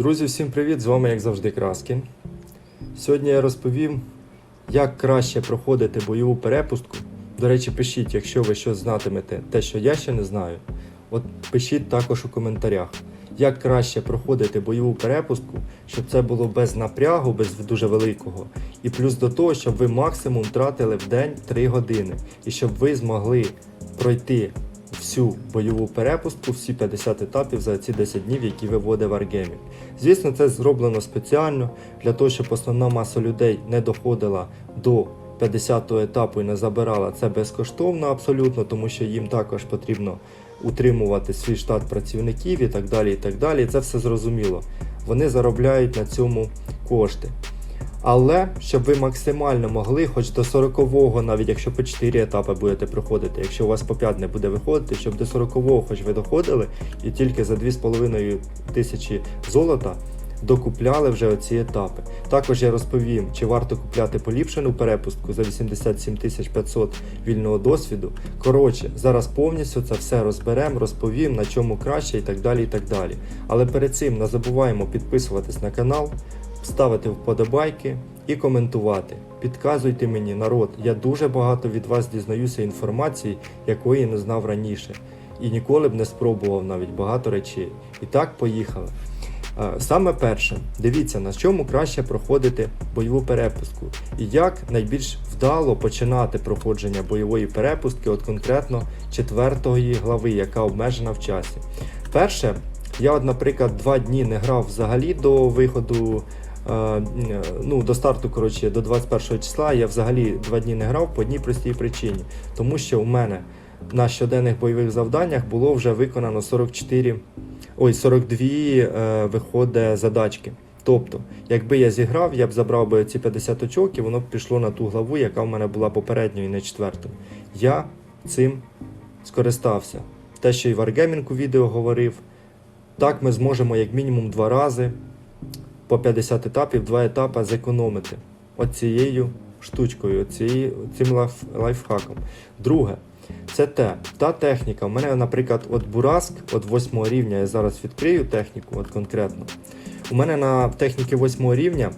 Друзі, всім привіт! З вами, як завжди, Краскін. Сьогодні я розповім, як краще проходити бойову перепустку. До речі, пишіть, якщо ви щось знатимете, те, що я ще не знаю. От пишіть також у коментарях, як краще проходити бойову перепустку, щоб це було без напрягу, без дуже великого. І плюс до того, щоб ви максимум тратили в день 3 години. І щоб ви змогли пройти всю бойову перепустку, всі 50 етапів за ці 10 днів, які виводить Wargaming. Звісно, це зроблено спеціально для того, щоб основна маса людей не доходила до 50-го етапу і не забирала це безкоштовно абсолютно, тому що їм також потрібно утримувати свій штат працівників і так далі. І так далі. Це все зрозуміло. Вони заробляють на цьому кошти. Але щоб ви максимально могли, хоч до 40-го, навіть якщо по 4 етапи будете проходити, якщо у вас по 5 не буде виходити, щоб до 40-го хоч ви доходили і тільки за 2,5 тисячі золота докупляли вже оці етапи. Також я розповім, чи варто купляти поліпшену перепустку за 87 500 вільного досвіду. Коротше, зараз повністю це все розберемо, розповім, на чому краще і так далі. і так далі. Але перед цим не забуваємо підписуватись на канал, ставити вподобайки і коментувати. Підказуйте мені, народ, я дуже багато від вас дізнаюся інформації, якої не знав раніше. І ніколи б не спробував навіть багато речей. І так, поїхали. Е, Саме перше, дивіться, на чому краще проходити бойову перепустку і як найбільш вдало починати проходження бойової перепустки, от конкретно четвертої глави, яка обмежена в часі. Перше, я, от, наприклад, два дні не грав взагалі до виходу. Е, Ну, до старту, коротше, до 21 числа я взагалі два дні не грав по одній простій причині. Тому що у мене на щоденних бойових завданнях було вже виконано 44 ой, 42 е, виходить задачки. Тобто, якби я зіграв, я б забрав би ці 50 очок і воно б пішло на ту главу, яка в мене була попередньою, не четвертою. Я цим скористався. Те, що і в Аргемінку відео говорив, так ми зможемо як мінімум два рази по 50 етапів, два етапи зекономити оцією штучкою, оцією, цим лайф, лайфхаком. Друге, це те, та техніка. У мене, наприклад, от Бураск, от 8 рівня, я зараз відкрию техніку, от конкретно. У мене на техніки 8 рівня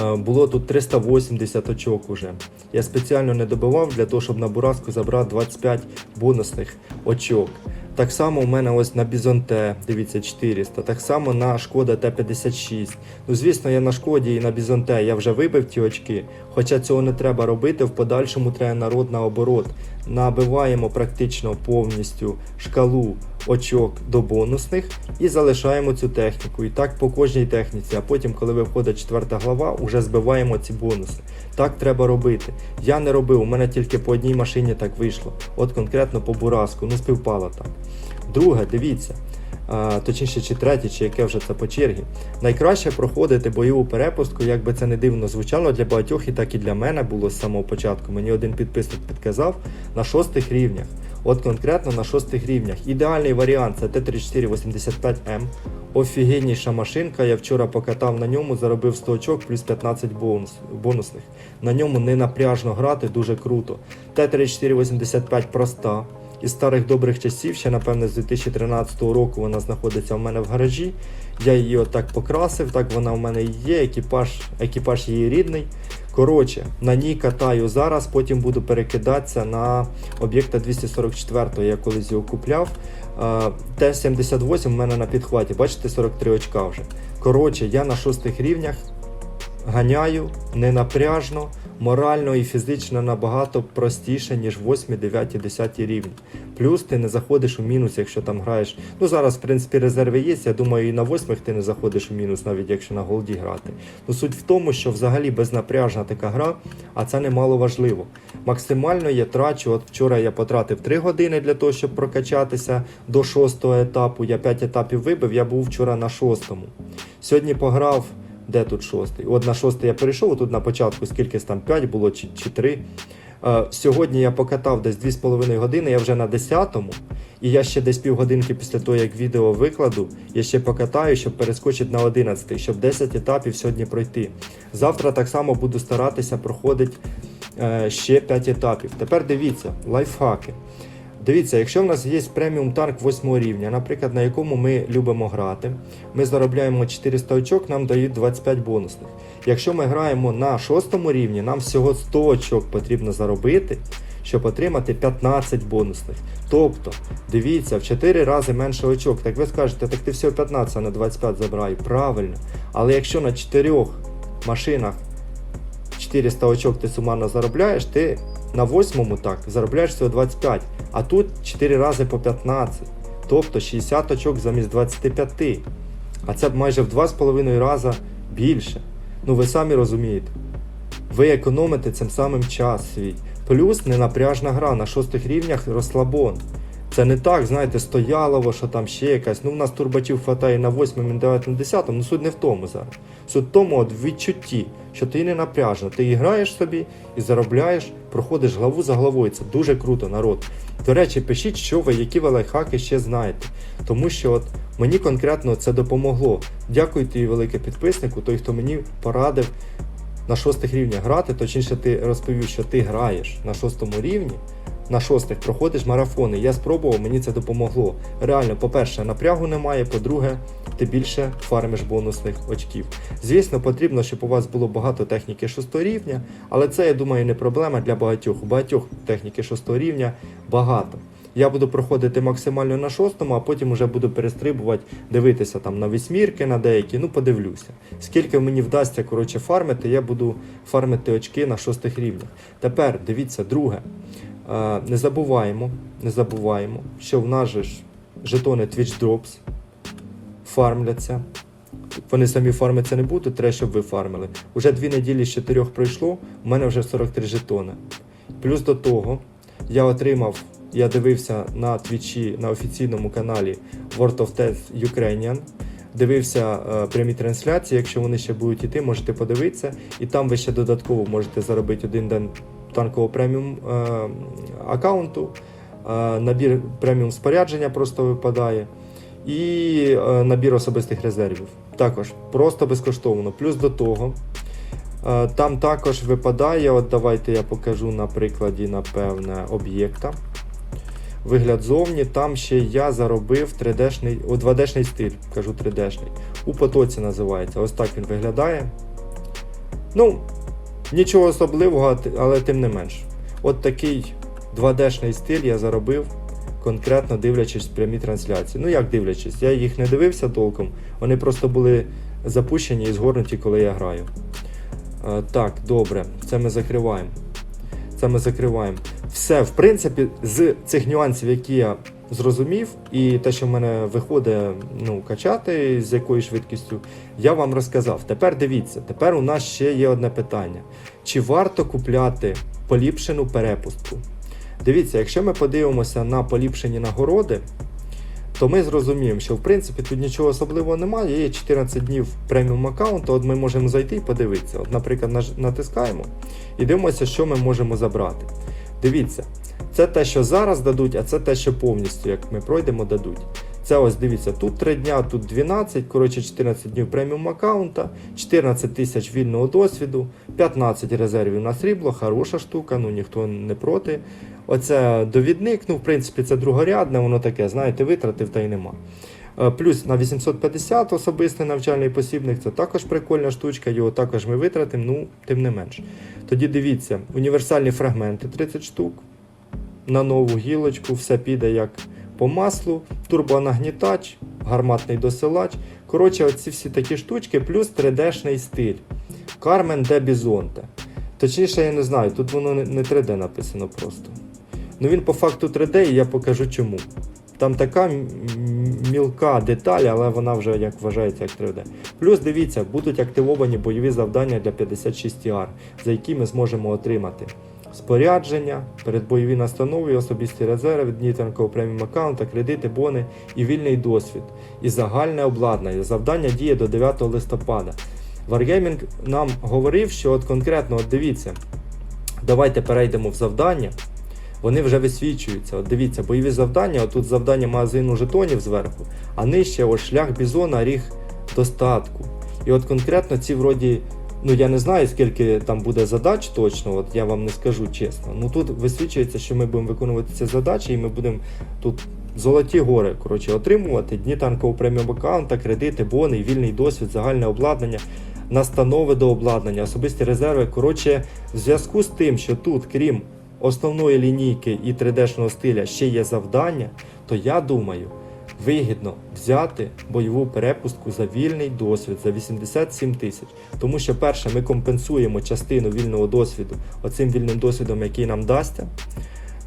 е, було тут 380 очок уже. Я спеціально не добивав для того, щоб на Бураску забрати 25 бонусних очок. Так само у мене ось на Бізонте, дивіться, 400. Так само на Шкода Т-56. Ну, звісно, я на Шкоді і на Бізонте я вже вибив ті очки. Хоча цього не треба робити, в подальшому треба народ наоборот. Набиваємо практично повністю шкалу очок до бонусних і залишаємо цю техніку. І так по кожній техніці. А потім, коли виходить четверта глава, вже збиваємо ці бонуси. Так треба робити. Я не робив, у мене тільки по одній машині так вийшло. От конкретно по Бураску, ну співпало так. Друге, дивіться. Точніше, чи третє, чи яке вже це по чергі. Найкраще проходити бойову перепустку, як би це не дивно звучало для багатьох, і так і для мене було з самого початку. Мені один підписник підказав на шостих рівнях. От конкретно на шостих рівнях. Ідеальний варіант це Т-3485М. Офігенніша машинка. Я вчора покатав на ньому, заробив 100 очок плюс 15 бонус, бонусних. На ньому не напряжно грати, дуже круто. Т-3485 проста. Із старих добрих часів, ще напевне з 2013 року вона знаходиться в мене в гаражі. Я її отак покрасив, так вона в мене і є, екіпаж, екіпаж її рідний. Коротше, на ній катаю зараз, потім буду перекидатися на об'єкта 244, я колись його купляв. Е, Т-78 в мене на підхваті, бачите, 43 очка вже. Коротше, я на шостих рівнях ганяю ненапряжно, морально і фізично набагато простіше, ніж 8, 9, 10 рівні. Плюс ти не заходиш у мінус, якщо там граєш. Ну зараз, в принципі, резерви є. Я думаю, і на восьмих ти не заходиш у мінус, навіть якщо на голді грати. Ну суть в тому, що взагалі безнапряжна така гра, а це немало важливо. Максимально я трачу. От вчора я потратив 3 години для того, щоб прокачатися до шостого етапу. Я 5 етапів вибив, я був вчора на шостому. Сьогодні пограв. Де тут шостий? От на шостий я перейшов, тут на початку скільки там 5 було чи, чи 3. Е, сьогодні я покатав десь 2,5 години, я вже на 10-му. І я ще десь півгодинки після того, як відео викладу, я ще покатаю, щоб перескочити на 11, щоб 10 етапів сьогодні пройти. Завтра так само буду старатися проходити е, ще 5 етапів. Тепер дивіться, лайфхаки. Дивіться, якщо в нас є преміум танк 8 рівня, наприклад, на якому ми любимо грати, ми заробляємо 400 очок, нам дають 25 бонусних. Якщо ми граємо на 6 рівні, нам всього 100 очок потрібно заробити, щоб отримати 15 бонусних. Тобто, дивіться, в 4 рази менше очок. Так ви скажете, так ти всього 15, а не 25 забирай. Правильно. Але якщо на 4 машинах 400 очок ти сумарно заробляєш, ти на восьмому так заробляєш всього 25, а тут 4 рази по 15, тобто 60 очок замість 25. А це майже в 2,5 рази більше. Ну ви самі розумієте. Ви економите цим самим час свій. Плюс ненапряжна гра на шостих рівнях розслабон. Це не так, знаєте, стоялово, що там ще якась. Ну, в нас турбачів хватає на 8, 9, 10, ну суть не в тому зараз. Суть в тому от відчутті, що ти не напряжно. Ти граєш собі і заробляєш, проходиш главу за главою. Це дуже круто, народ. До речі, пишіть, що ви, які ви лайфхаки ще знаєте. Тому що от мені конкретно це допомогло. Дякую тобі, велике підписнику, той, хто мені порадив на шостих рівнях грати, точніше, ти розповів, що ти граєш на шостому рівні, на шостих проходиш марафони. Я спробував, мені це допомогло. Реально, по-перше, напрягу немає, по-друге, ти більше фармиш бонусних очків. Звісно, потрібно, щоб у вас було багато техніки шостого рівня, але це, я думаю, не проблема для багатьох. У багатьох техніки шостого рівня багато. Я буду проходити максимально на шостому, а потім вже буду перестрибувати, дивитися там на вісьмірки, на деякі, ну подивлюся. Скільки мені вдасться коротше, фармити, я буду фармити очки на шостих рівнях. Тепер дивіться, друге. Не забуваємо, не забуваємо, що в нас же ж жетони Twitch Drops фармляться. Вони самі фармиться не будуть, треба, щоб ви фармили. Уже дві неділі з чотирьох пройшло, у мене вже 43 жетони. Плюс до того, я отримав, я дивився на твічі на офіційному каналі World of Tanks Ukrainian. Дивився е, прямі трансляції. Якщо вони ще будуть іти, можете подивитися. І там ви ще додатково можете заробити один день танкового преміум е, аккаунту. Е, набір преміум спорядження просто випадає. І е, набір особистих резервів. Також просто безкоштовно. Плюс до того, там також випадає, от давайте я покажу на прикладі, напевне, об'єкта. Вигляд зовні, там ще я заробив 3D-шний, 2D-шний стиль, кажу 3D-шний. У потоці називається. Ось так він виглядає. Ну, нічого особливого, але тим не менш. От такий 2D-шний стиль я заробив, конкретно дивлячись прямі трансляції. Ну як дивлячись, я їх не дивився толком, вони просто були запущені і згорнуті, коли я граю. Е, Так, добре, це ми закриваємо. Це ми закриваємо. Все, в принципі, з цих нюансів, які я зрозумів, і те, що в мене виходить ну, качати з якою швидкістю, я вам розказав. Тепер дивіться, тепер у нас ще є одне питання: чи варто купляти поліпшену перепустку? Дивіться, якщо ми подивимося на поліпшені нагороди, то ми зрозуміємо, що в принципі тут нічого особливого немає. Є 14 днів преміум аккаунту, от ми можемо зайти і подивитися. От, наприклад, натискаємо і дивимося, що ми можемо забрати. Дивіться, це те, що зараз дадуть, а це те, що повністю, як ми пройдемо, дадуть. Це ось дивіться, тут 3 дня, тут 12, коротше 14 днів преміум аккаунта, 14 тисяч вільного досвіду, 15 резервів на срібло, хороша штука, ну ніхто не проти. Оце довідник, ну в принципі це другорядне, воно таке, знаєте, витратив та й нема. Е, Плюс на 850 особистий навчальний посібник, це також прикольна штучка, його також ми витратимо, ну, тим не менш. Тоді дивіться, універсальні фрагменти 30 штук. На нову гілочку, все піде як по маслу, турбонагнітач, гарматний досилач. Коротше, оці всі такі штучки, плюс 3D-шний стиль. Кармен де Бізонте. Точніше, я не знаю, тут воно не не 3D написано просто. Ну він по факту 3D і я покажу чому. Там така мілка деталь, але вона вже як вважається як 3D. Плюс дивіться, будуть активовані бойові завдання для 56 r за які ми зможемо отримати спорядження, передбойові настанови, особисті резерви, дні танкового преміум аккаунта, кредити, бони і вільний досвід. І загальне обладнання. Завдання діє до 9 листопада. Wargaming нам говорив, що от конкретно, от дивіться, давайте перейдемо в завдання. Вони вже висвічуються. От дивіться, бойові завдання, тут завдання магазину жетонів зверху, а нижче ось шлях бізона, ріг достатку. І от конкретно ці вроді Ну я не знаю, скільки там буде задач точно, от я вам не скажу чесно. Ну тут висвічується, що ми будемо виконувати ці задачі, і ми будемо тут золоті гори коротше, отримувати дні танкового преміум аккаунта, кредити, бони, вільний досвід, загальне обладнання, настанови до обладнання, особисті резерви. Коротше, в зв'язку з тим, що тут, крім основної лінійки і 3D-шного стиля, ще є завдання, то я думаю. Вигідно взяти бойову перепустку за вільний досвід за 87 тисяч. Тому що, перше, ми компенсуємо частину вільного досвіду оцим вільним досвідом, який нам дасться.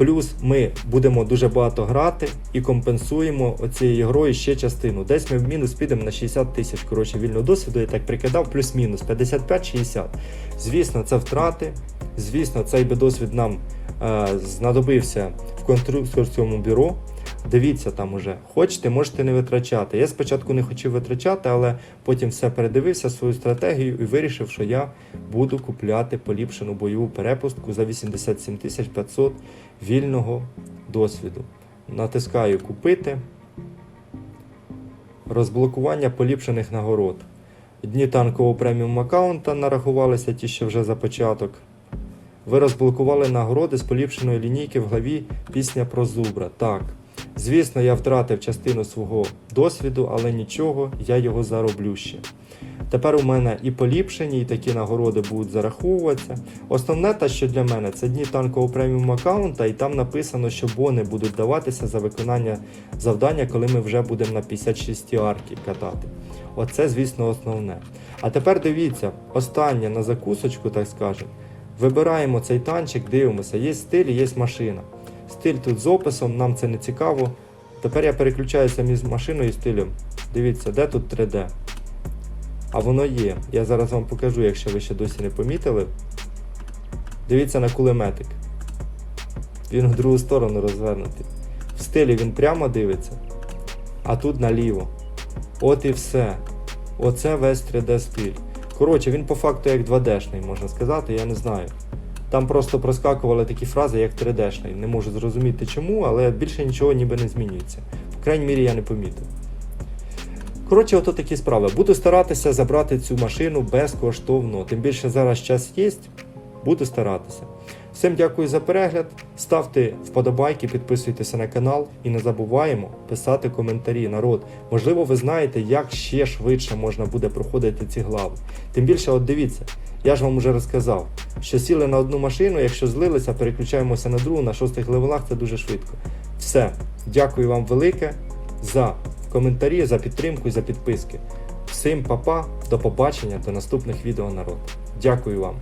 Плюс ми будемо дуже багато грати і компенсуємо оцією грою ще частину. Десь ми в мінус підемо на 60 тисяч коротше, вільного досвіду, я так прикидав, плюс-мінус 55-60. Звісно, це втрати. Звісно, цей би досвід нам знадобився в конструкторському бюро. Дивіться там уже. Хочете, можете не витрачати. Я спочатку не хотів витрачати, але потім все передивився свою стратегію і вирішив, що я буду купляти поліпшену бойову перепустку за 87 500 вільного досвіду. Натискаю купити. Розблокування поліпшених нагород. Дні танкового преміум аккаунта нарахувалися ті, що вже за початок. Ви розблокували нагороди з поліпшеної лінійки в главі Пісня про зубра. Так. Звісно, я втратив частину свого досвіду, але нічого, я його зароблю ще. Тепер у мене і поліпшені, і такі нагороди будуть зараховуватися. Основне те, що для мене, це дні танкового преміум аккаунта, і там написано, що бони будуть даватися за виконання завдання, коли ми вже будемо на 56 арки катати. Оце, звісно, основне. А тепер дивіться, останнє на закусочку, так скажемо. Вибираємо цей танчик, дивимося, є стиль, і є машина. Стиль тут з описом, нам це не цікаво. Тепер я переключаюся між машиною і стилем. Дивіться, де тут 3D. А воно є. Я зараз вам покажу, якщо ви ще досі не помітили. Дивіться на кулеметик. Він в другу сторону розвернутий. В стилі він прямо дивиться, а тут наліво. От і все. Оце весь 3D стиль. Коротше, він по факту як 2D-шний, можна сказати, я не знаю. Там просто проскакували такі фрази, як 3D-шний. Не можу зрозуміти чому, але більше нічого ніби не змінюється. В крайній мірі я не помітив. Коротше, ото такі справи. Буду старатися забрати цю машину безкоштовно. Тим більше зараз час є, буду старатися. Всім дякую за перегляд. Ставте вподобайки, підписуйтеся на канал і не забуваємо писати коментарі. Народ, можливо, ви знаєте, як ще швидше можна буде проходити ці глави. Тим більше, от дивіться, я ж вам вже розказав, що сіли на одну машину, якщо злилися, переключаємося на другу, на шостих левелах це дуже швидко. Все, дякую вам велике за коментарі, за підтримку і за підписки. Всім па-па, до побачення, до наступних відео народ. Дякую вам.